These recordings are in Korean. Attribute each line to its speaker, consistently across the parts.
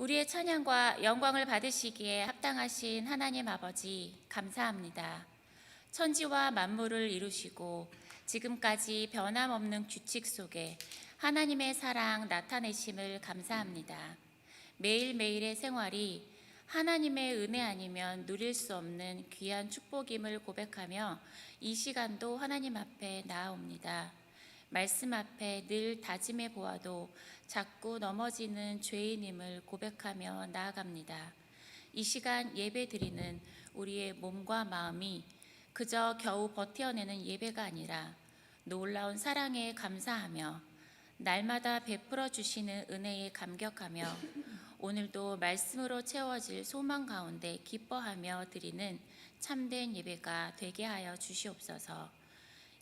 Speaker 1: 우리의 찬양과 영광을 받으시기에 합당하신 하나님 아버지 감사합니다. 천지와 만물을 이루시고 지금까지 변함없는 규칙 속에 하나님의 사랑 나타내심을 감사합니다. 매일매일의 생활이 하나님의 은혜 아니면 누릴 수 없는 귀한 축복임을 고백하며 이 시간도 하나님 앞에 나아옵니다. 말씀 앞에 늘 다짐해 보아도 자꾸 넘어지는 죄인임을 고백하며 나아갑니다. 이 시간 예배 드리는 우리의 몸과 마음이 그저 겨우 버텨내는 예배가 아니라 놀라운 사랑에 감사하며 날마다 베풀어 주시는 은혜에 감격하며 오늘도 말씀으로 채워질 소망 가운데 기뻐하며 드리는 참된 예배가 되게 하여 주시옵소서.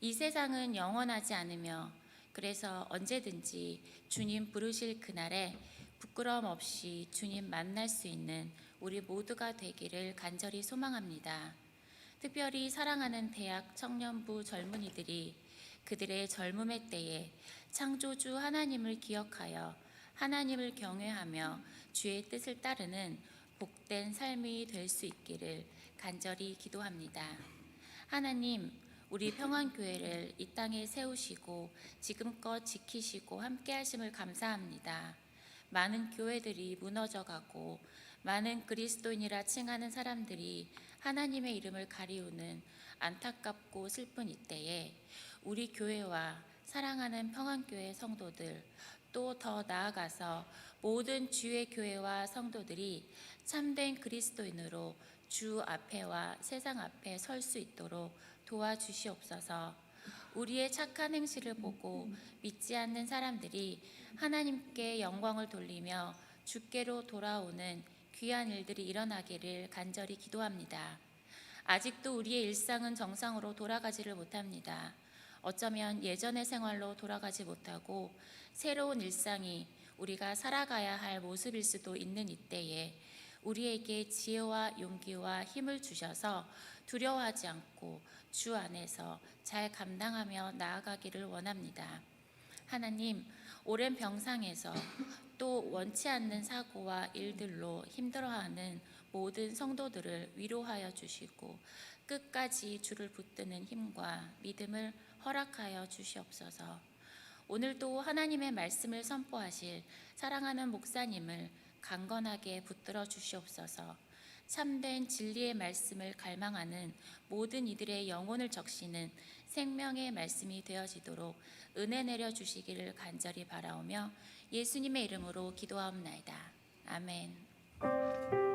Speaker 1: 이 세상은 영원하지 않으며 그래서 언제든지 주님 부르실 그날에 부끄러움 없이 주님 만날 수 있는 우리 모두가 되기를 간절히 소망합니다. 특별히 사랑하는 대학 청년부 젊은이들이 그들의 젊음의 때에 창조주 하나님을 기억하여 하나님을 경외하며 주의 뜻을 따르는 복된 삶이 될 수 있기를 간절히 기도합니다. 하나님, 우리 평안교회를 이 땅에 세우시고 지금껏 지키시고 함께 하심을 감사합니다. 많은 교회들이 무너져 가고 많은 그리스도인이라 칭하는 사람들이 하나님의 이름을 가리우는 안타깝고 슬픈 이때에 우리 교회와 사랑하는 평안교회 성도들 또 더 나아가서 모든 주의 교회와 성도들이 참된 그리스도인으로 주 앞에와 세상 앞에 설 수 있도록 도와주시옵소서. 우리의 착한 행실을 보고 믿지 않는 사람들이 하나님께 영광을 돌리며 주께로 돌아오는 귀한 일들이 일어나기를 간절히 기도합니다. 아직도 우리의 일상은 정상으로 돌아가지를 못합니다. 어쩌면 예전의 생활로 돌아가지 못하고 새로운 일상이 우리가 살아가야 할 모습일 수도 있는 이때에 우리에게 지혜와 용기와 힘을 주셔서 두려워하지 않고 주 안에서 잘 감당하며 나아가기를 원합니다. 하나님, 오랜 병상에서 또 원치 않는 사고와 일들로 힘들어하는 모든 성도들을 위로하여 주시고 끝까지 주를 붙드는 힘과 믿음을 허락하여 주시옵소서. 오늘도 하나님의 말씀을 선포하실 사랑하는 목사님을 강건하게 붙들어 주시옵소서. 참된 진리의 말씀을 갈망하는 모든 이들의 영혼을 적시는 생명의 말씀이 되어지도록 은혜 내려 주시기를 간절히 바라오며 예수님의 이름으로 기도하옵나이다. 아멘.